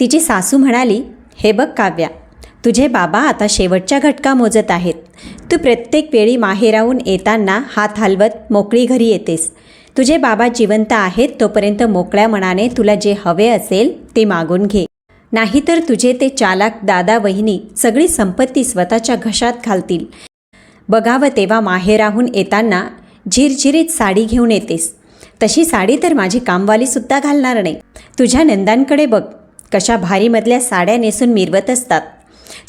तिची सासू म्हणाली हे बघ काव्या तुझे बाबा आता शेवटच्या घटका मोजत आहेत. तू प्रत्येक वेळी माहेराहून येताना हात हलवत मोकळी घरी येतेस. तुझे बाबा जिवंत आहेत तोपर्यंत मोकळ्या मनाने तुला जे हवे असेल ते मागून घे. नाहीतर तुझे ते चालाक दादा वहिनी सगळी संपत्ती स्वतःच्या घशात घालतील. बघावं तेव्हा माहेराहून येताना झिरझिरीत साडी घेऊन येतेस. तशी साडी तर माझी कामवालीसुद्धा घालणार नाही. तुझ्या नंदांकडे बघ. कशा भारीमधल्या साड्या नेसून मिरवत असतात.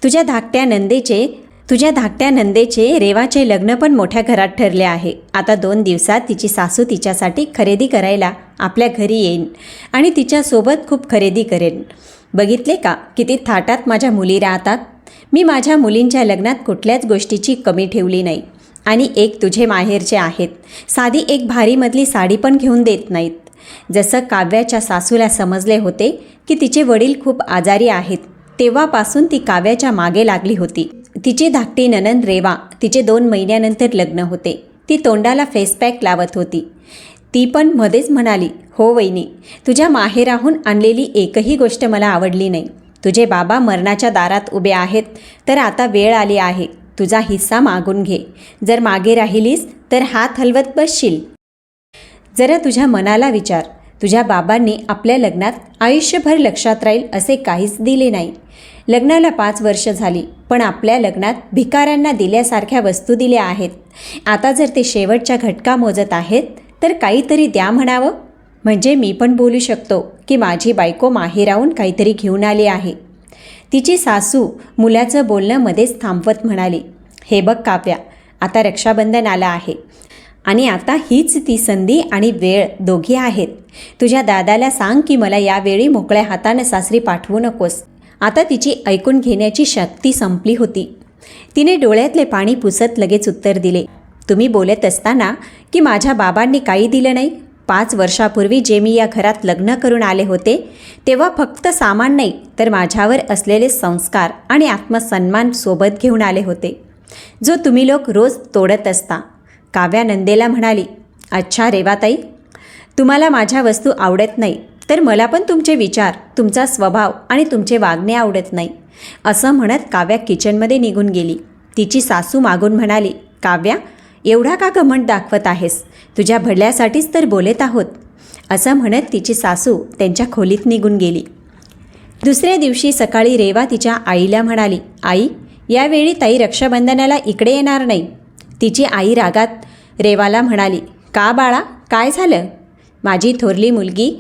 तुझ्या धाकट्या नंदेचे तुझ्या धाकट्या नंदेचे रेवाचे लग्न पण मोठ्या घरात ठरले आहे. आता दोन दिवसात तिची सासू तिच्यासाठी खरेदी करायला आपल्या घरी येईन आणि तिच्यासोबत खूप खरेदी करेन. बघितले का? किती थाटात माझ्या मुली राहतात. मी माझ्या मुलींच्या लग्नात कुठल्याच गोष्टीची कमी ठेवली नाही. आणि एक तुझे माहेरचे आहेत. साधी एक भारीमधली साडी पण घेऊन देत नाहीत. जसं काव्याच्या सासूला समजले होते की तिचे वडील खूप आजारी आहेत तेव्हापासून ती काव्याच्या मागे लागली होती. तिची धाकटी ननंद रेवा तिचे दोन महिन्यानंतर लग्न होते. ती तोंडाला फेसपॅक लावत होती. ती पण मध्येच म्हणाली हो वहिनी तुझ्या माहेराहून आणलेली एकही गोष्ट मला आवडली नाही. तुझे बाबा मरणाच्या दारात उभे आहेत तर आता वेळ आली आहे. तुझा हिस्सा मागून घे. जर मागे राहिलीस तर हात हलवत बसशील. जरा तुझ्या मनाला विचार. तुझ्या बाबांनी आपल्या लग्नात आयुष्यभर लक्षात राहील असे काहीच दिले नाही. लग्नाला पाच वर्ष झाली पण आपल्या लग्नात भिकाऱ्यांना दिल्यासारख्या वस्तू दिल्या आहेत. आता जर ते शेवटच्या घटका मोजत आहेत तर काहीतरी द्या म्हणावं. म्हणजे मी पण बोलू शकतो की माझी बायको माहेराहून काहीतरी घेऊन आली आहे. तिची सासू मुलाचं बोलणं मध्येच थांबवत म्हणाली हे बघ काव्या आता रक्षाबंधन आलं आहे. आणि आता हीच ती संधी आणि वेळ दोघी आहेत. तुझ्या दादाला सांग की मला यावेळी मोकळ्या हातानं सासरी पाठवू नकोस. आता तिची ऐकून घेण्याची शक्ती संपली होती. तिने डोळ्यातले पाणी पुसत लगेच उत्तर दिले. तुम्ही बोलत असताना की माझ्या बाबांनी काही दिलं नाही? पाच वर्षापूर्वी जे मी या घरात लग्न करून आले होते तेव्हा फक्त सामान नाही तर माझ्यावर असलेले संस्कार आणि आत्मसन्मान सोबत घेऊन आले होते. जो तुम्ही लोक रोज तोडत असता काव्या नंदेला म्हणाली अच्छा रेवाताई तुम्हाला माझ्या वस्तू आवडत नाही तर मला पण तुमचे विचार तुमचा स्वभाव आणि तुमचे वागणे आवडत नाही. असं म्हणत काव्या किचनमध्ये निघून गेली. तिची सासू मागून म्हणाली काव्या एवढा का घमंड दाखवत आहेस? तुझ्या भल्यासाठीच तर बोलत आहोत. असं म्हणत तिची सासू त्यांच्या खोलीत निघून गेली. दुसऱ्या दिवशी सकाळी रेवा तिच्या आईला म्हणाली आई यावेळी ताई रक्षाबंधनाला इकडे येणार नाही तिची आई रागात रेवाला म्हणाली का बाळा? काय झालं? माझी थोरली मुलगी